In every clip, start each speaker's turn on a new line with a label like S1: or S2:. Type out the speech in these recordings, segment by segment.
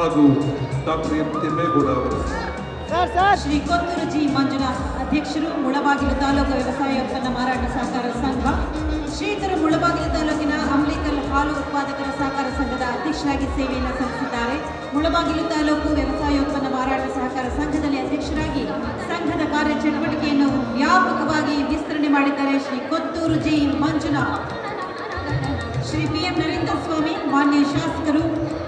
S1: ಹಾಗೂ doctor M Thimmegowda ಅವರು.
S2: Shri Kothur G Manjunath ಅಧ್ಯಕ್ಷರು ಮುಳಬಾಗಿಲು ತಾಲೂಕು ವ್ಯವಸಾಯ ಉತ್ಪನ್ನ ಮಾರಾಟ ಸಹಕಾರ ಸಂಘ ಶ್ರೀಧರು ಮುಳಬಾಗಿಲು ತಾಲೂಕಿನ ಅಂಬ್ಲಿಕಲ್ ಹಾಲು ಉತ್ಪಾದಕರ ಸಹಕಾರ ಸಂಘದ ಅಧ್ಯಕ್ಷರಾಗಿ ಸೇವೆಯನ್ನು ಸಲ್ಲಿಸಿದ್ದಾರೆ. ಮುಳಬಾಗಿಲು ತಾಲೂಕು ವ್ಯವಸಾಯ ಉತ್ಪನ್ನ ಮಾರಾಟ ಸಹಕಾರ ಸಂಘದಲ್ಲಿ ಅಧ್ಯಕ್ಷರಾಗಿ ಸಂಘದ ಕಾರ್ಯಚಟುವಟಿಕೆಯನ್ನು ವ್ಯಾಪಕವಾಗಿ ವಿಸ್ತರಣೆ ಮಾಡಿದ್ದಾರೆ Shri Kothur G Manjunath Shri P M ಮಾನ್ಯ ಶಾಸಕರು,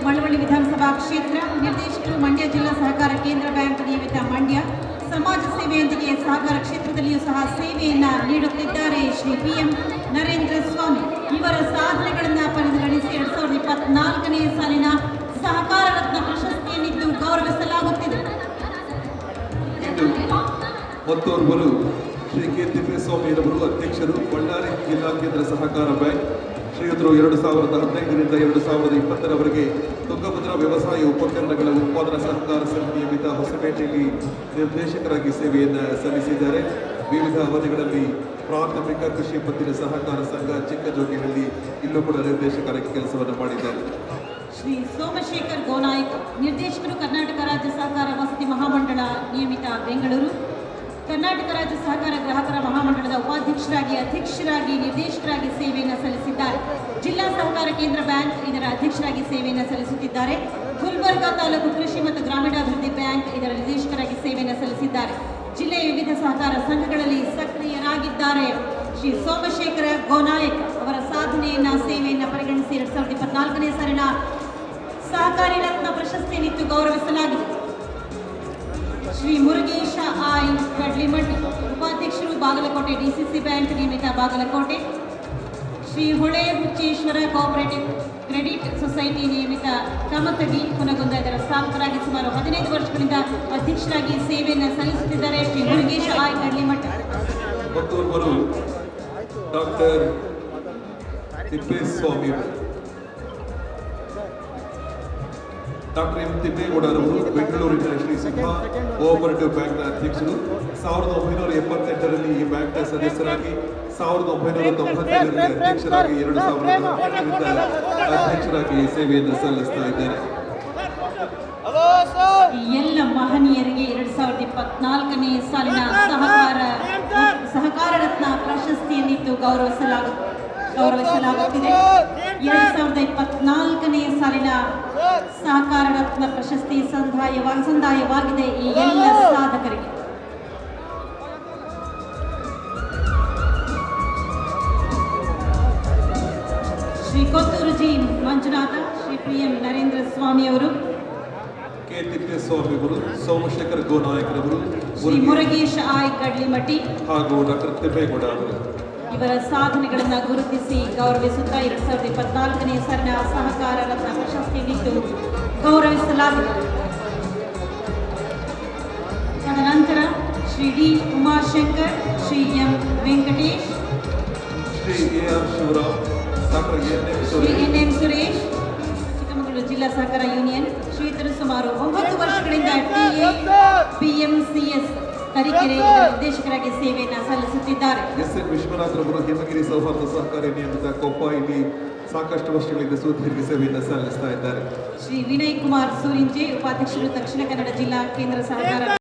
S2: ಮಳವಳ್ಳಿ ವಿಧಾನಸಭಾ ಕ್ಷೇತ್ರ ನಿರ್ದೇಶಕರು, ಮಂಡ್ಯ ಜಿಲ್ಲಾ ಸಹಕಾರ ಕೇಂದ್ರ ಬ್ಯಾಂಕ್ ನಿಯಮಿತ ಮಂಡ್ಯ ಸಮಾಜ ಸೇವೆಯೊಂದಿಗೆ ಸಹಕಾರ ಕ್ಷೇತ್ರದಲ್ಲಿಯೂ ಸಹ ಸೇವೆಯನ್ನು ನೀಡುತ್ತಿದ್ದಾರೆ ಶ್ರೀ ಪಿ ಎಂ ನರೇಂದ್ರ ಸ್ವಾಮಿ. ಇವರ ಸಾಧನೆಗಳನ್ನು ಪರಿಗಣಿಸಿ ಎರಡ್ ಸಾವಿರದ ಇಪ್ಪತ್ನಾಲ್ಕನೇ ಸಾಲಿನ ಸಹಕಾರ ರತ್ನ ಪ್ರಶಸ್ತಿಯನ್ನಿದ್ದು ಗೌರವಿಸಲಾಗುತ್ತಿದೆ.
S1: ಶ್ರೀ ಕೆ ತಿಪ್ಪೇಸ್ವಾಮಿಯರವರು ಅಧ್ಯಕ್ಷರು, ಬಳ್ಳಾರಿ ಜಿಲ್ಲಾ ಕೇಂದ್ರ ಸಹಕಾರ ಬ್ಯಾಂಕ್ ಶ್ರೀಯುತರು ಎರಡು ಸಾವಿರದ ಹದಿನೈದರಿಂದ ಎರಡು ಸಾವಿರದ ಇಪ್ಪತ್ತರವರೆಗೆ ತುಂಗಭದ್ರಾ ವ್ಯವಸಾಯ ಉಪಕರಣಗಳ ಉತ್ಪಾದನಾ ಸಹಕಾರ ಸಮಿತಿ ನಿಯಮಿತ ಹೊಸಪೇಟೆಯಲ್ಲಿ ನಿರ್ದೇಶಕರಾಗಿ ಸೇವೆಯನ್ನು ಸಲ್ಲಿಸಿದ್ದಾರೆ. ವಿವಿಧ ಅವಧಿಗಳಲ್ಲಿ ಪ್ರಾಥಮಿಕ ಕೃಷಿ ಪತ್ತಿನ ಸಹಕಾರ ಸಂಘ ಚಿಕ್ಕಜೋಗಿನಲ್ಲಿ ಇಲ್ಲೂ ಕೂಡ ನಿರ್ದೇಶಕರಾಗಿ ಕೆಲಸವನ್ನು ಮಾಡಿದ್ದಾರೆ.
S2: ಶ್ರೀ ಸೋಮಶೇಖರ್ ಗೋನಾಯಕ್, ನಿರ್ದೇಶಕರು ಕರ್ನಾಟಕ ರಾಜ್ಯ ಸಹಕಾರ ವಸತಿ ಮಹಾಮಂಡಳ ನಿಯಮಿತ ಬೆಂಗಳೂರು. ಕರ್ನಾಟಕ ರಾಜ್ಯ ಸಹಕಾರ ಗ್ರಾಹಕರ ಮಹಾಮಂಡಳದ ಉಪಾಧ್ಯಕ್ಷರಾಗಿ, ಅಧ್ಯಕ್ಷರಾಗಿ, ನಿರ್ದೇಶಕರಾಗಿ ಸೇವೆಯನ್ನು ಸಲ್ಲಿಸಿದ್ದಾರೆ ಜಿಲ್ಲಾ ಸಹಕಾರ ಕೇಂದ್ರ ಬ್ಯಾಂಕ್ ಇದರ ಅಧ್ಯಕ್ಷರಾಗಿ ಸೇವೆಯನ್ನು ಸಲ್ಲಿಸುತ್ತಿದ್ದಾರೆ. ಗುಲ್ಬರ್ಗಾ ತಾಲೂಕು ಕೃಷಿ ಮತ್ತು ಗ್ರಾಮೀಣಾಭಿವೃದ್ಧಿ ಬ್ಯಾಂಕ್ ಇದರ ನಿರ್ದೇಶಕರಾಗಿ ಸೇವೆಯನ್ನು ಸಲ್ಲಿಸಿದ್ದಾರೆ. ಜಿಲ್ಲೆಯ ವಿವಿಧ ಸಹಕಾರ ಸಂಘಗಳಲ್ಲಿ ಸಕ್ರಿಯರಾಗಿದ್ದಾರೆ. ಶ್ರೀ ಸೋಮಶೇಖರ ಗೋನಾಯಕ್ ಅವರ ಸಾಧನೆಯನ್ನ, ಸೇವೆಯನ್ನು ಪರಿಗಣಿಸಿ ಎರಡ್ ಸಾವಿರದ ಇಪ್ಪತ್ನಾಲ್ಕನೇ ಸಾಲಿನ ಸಹಕಾರಿ ರತ್ನ ಪ್ರಶಸ್ತಿಯನ್ನಿತ್ತು ಗೌರವಿಸಲಾಗಿದೆ. ಶ್ರೀ ಮುರುಗೇಶ ಆಯ್ ಕಡ್ಲಿಮಠ್ ಉಪಾಧ್ಯಕ್ಷರು ಬಾಗಲಕೋಟೆ ಡಿಸಿಸಿ ಬ್ಯಾಂಕ್ ನಿಯಮಿತ ಬಾಗಲಕೋಟೆ. ಶ್ರೀ ಹೊಳೆ ಹುಚ್ಚೇಶ್ವರ ಕೋಆಪರೇಟಿವ್ ಕ್ರೆಡಿಟ್ ಸೊಸೈಟಿ ನಿಯಮಿತ ಕಮತಗಿ ಕುನಗುಂದ ಇದರ ಸ್ಥಾಪಕರಾಗಿ ಸುಮಾರು ಹದಿನೈದು ವರ್ಷಗಳಿಂದ ಅಧ್ಯಕ್ಷರಾಗಿ ಸೇವೆಯನ್ನು ಸಲ್ಲಿಸುತ್ತಿದ್ದಾರೆ Shri Murugesha I Kadlimath
S1: doctor Thippeswamy doctor M ತಿಪ್ಪೇಗೌಡರವರು ಬೆಂಗಳೂರಿನ ಶ್ರೀ ಸಿಂಹ ಕೋಆಪರೇಟಿವ್ ಬ್ಯಾಂಕ್ನ ಅಧ್ಯಕ್ಷರು. ಸಾವಿರದ ಒಂಬೈನೂರ ಎಂಬತ್ತೆಂಟರಲ್ಲಿ ಈ ಬ್ಯಾಂಕ್ನ ಸದಸ್ಯರಾಗಿ ಸಾವಿರದ ಒಂಬೈನೂರ ತೊಂಬತ್ತೇಳರಲ್ಲಿ ಅಧ್ಯಕ್ಷರಾಗಿ ಎರಡು ಸಾವಿರದ ಅಧ್ಯಕ್ಷರಾಗಿ ಸೇವೆಯನ್ನು ಸಲ್ಲಿಸ್ತಾ ಇದ್ದಾರೆ.
S2: ಎಲ್ಲ ಮಹನೀಯರಿಗೆ ಎರಡ್ ಸಾವಿರದ ಇಪ್ಪತ್ನಾಲ್ಕನೇ ಸಾಲಿನ ಸಹಕಾರ ಸಹಕಾರ ರತ್ನ ಪ್ರಶಸ್ತಿಯನ್ನಿತ್ತು ಗೌರವಿಸಲಾಗು ಗೌರವಿಸಲಾಗುತ್ತಿದೆ. ಎರಡ್ ಸಾವಿರದ ಇಪ್ಪತ್ನಾಲ್ಕನೇ ಸಾಲಿನ ಸಹಕಾರ ರತ್ನ ಪ್ರಶಸ್ತಿ ಸಂದಾಯವ ಸಂದಾಯವಾಗಿದೆ ಈ ಎಲ್ಲ ಸಾಧಕರಿಗೆ. Shri Kothur G Manjunatha Shri P M Narendra Swamy ಅವರು
S1: ಕೆ ತಿಪ್ಪೇಸ್ವಾಮಿ ಸೋಮಶೇಖರ್ ಗೋನಾಯಕರವರು
S2: ಶ್ರೀ ಮುರುಗೇಶ್ ಆಯ್ ಕಡ್ಲಿಮಠಿ
S1: ಹಾಗೂ ಡಾಕ್ಟರ್ ತಿಪ್ಪೇಗೌಡ ಅವರು.
S2: ಇವರ ಸಾಧನೆಗಳನ್ನು ಗುರುತಿಸಿ ಗೌರವಿಸುತ್ತಾ ಎರಡು ಸಾವಿರದ ಇಪ್ಪತ್ನಾಲ್ಕನೇ ಸರಣ ಸಹಕಾರ ರತ್ನ ಪ್ರಶಸ್ತಿಯನ್ನಿದ್ದು ಗೌರವಿಸಲಾಗಿದೆ. ತದನಂತರ Shri D Umashankar Shri M Venkatesh
S1: Shri N M Suresh.
S2: Chikkamagaluru ಜಿಲ್ಲಾ ಸಹಕಾರ ಯೂನಿಯನ್ ಶ್ರೀಧರು ಸುಮಾರು ಒಂಬತ್ತು ವರ್ಷಗಳಿಂದ ಪಿಎಂಸಿಎಸ್ ತರೀಕೆರೆ ನಿರ್ದೇಶಕರಾಗಿ ಸೇವೆಯನ್ನು ಸಲ್ಲಿಸುತ್ತಿದ್ದಾರೆ.
S1: ಎಸ್ ಎನ್ ವಿಶ್ವನಾಥರವರು ಹೇಮಗಿರಿ ಸೌಹಾರ್ದ ಸಹಕಾರಿ ನಿಯಮಿತ ಕೊಪ್ಪ ಇಲ್ಲಿ ಸಾಕಷ್ಟು ವರ್ಷಗಳಿಂದ ಸುದೀರ್ಘ ಸೇವೆಯನ್ನು ಸಲ್ಲಿಸ್ತಾ ಇದ್ದಾರೆ.
S2: ಶ್ರೀ ವಿನಯ್ ಕುಮಾರ್ ಸೂರಿಂಜೆ ಉಪಾಧ್ಯಕ್ಷರು ದಕ್ಷಿಣ ಕನ್ನಡ ಜಿಲ್ಲಾ ಕೇಂದ್ರ ಸಹಕಾರ